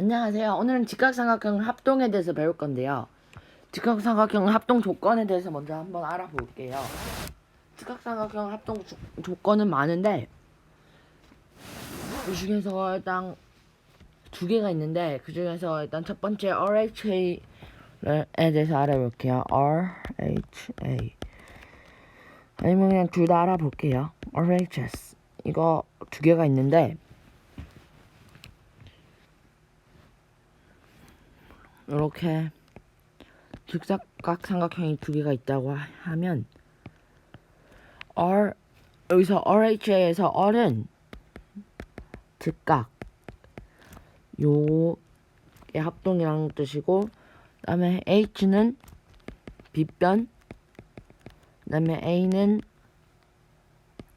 안녕하세요. 오늘은 직각삼각형 합동에 대해서 배울 건데요. 직각삼각형 합동 조건에 대해서 먼저 한번 알아볼게요. 직각삼각형 합동 조, 조건은 많은데 그 중에서 일단 두 개가 있는데 그 중에서 일단 첫 번째 RHA에 대해서 알아볼게요. RHA 아니면 그냥 둘 다 알아볼게요. RHS 이거 두 개가 있는데 이렇게 직사각 삼각형이 두 개가 있다고 하- 하면 R 여기서 RHA에서 R은 직각. 요의 합동이라는 뜻이고 그 다음에 H는 빗변 그 다음에 A는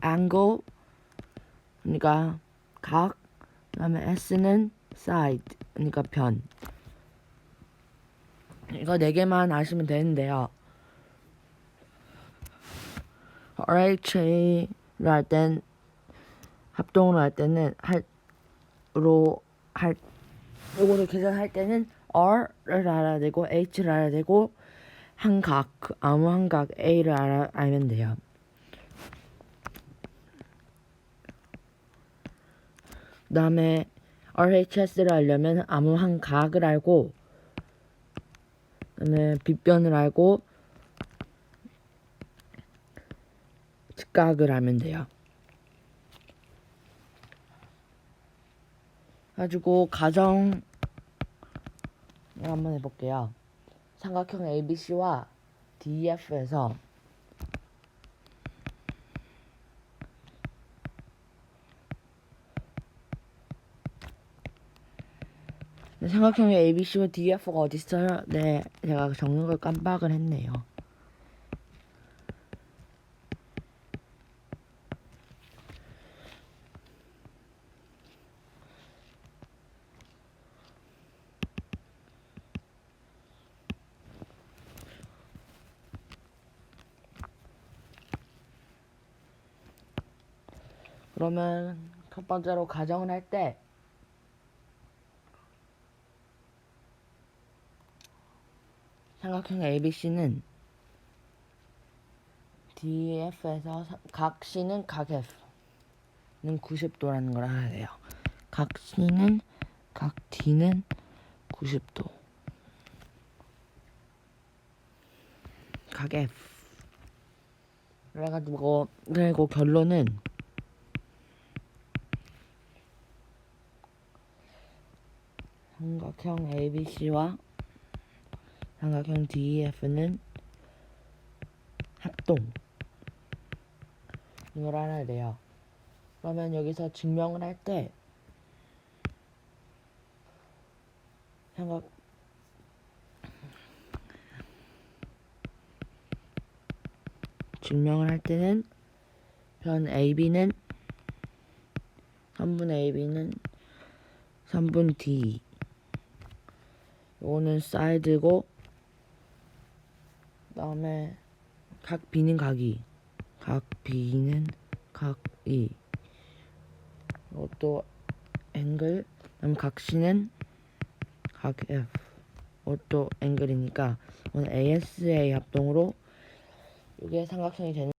angle 그러니까 각 그 다음에 S는 side 그러니까 변 이거 네 개만 아시면 되는데요. RHA를 할땐 합동으로 할 때는 할로 할 요거를 계산할 때는 R를 알아야 되고 H를 알아야 되고 한각 아무 한각 A를 알아 알면 돼요. 그다음에 RHS를 알려면 아무 한 각을 알고 그다음에 빗변을 알고 직각을 알면 돼요. 가지고 가정 한번 해볼게요. 삼각형 ABC와 DEF에서 삼각형의 ABC와 DEF가 어디 있어요? 네, 제가 적는 걸 깜빡을 했네요. 그러면 첫 번째로 가정을 할때 삼각형 ABC는 DF에서 각 C는 각 F는 90도라는 걸 알아야 돼요. 각 C는 각 D는 90도. 각 F. 그래가지고 그리고 결론은 삼각형 ABC와 삼각형 DEF는 합동 이걸 알아야 돼요. 그러면 여기서 증명을 할 때 삼각 증명을 할 때는 변 AB는 3분 AB는 3분 D 요거는 사이드고 그 다음에 각 B는 각이. 각 B는 각이. 이것도 앵글. 그다음 각 C는 각 F. 이것도 앵글이니까 오늘 ASA 합동으로 이게 삼각형이 되는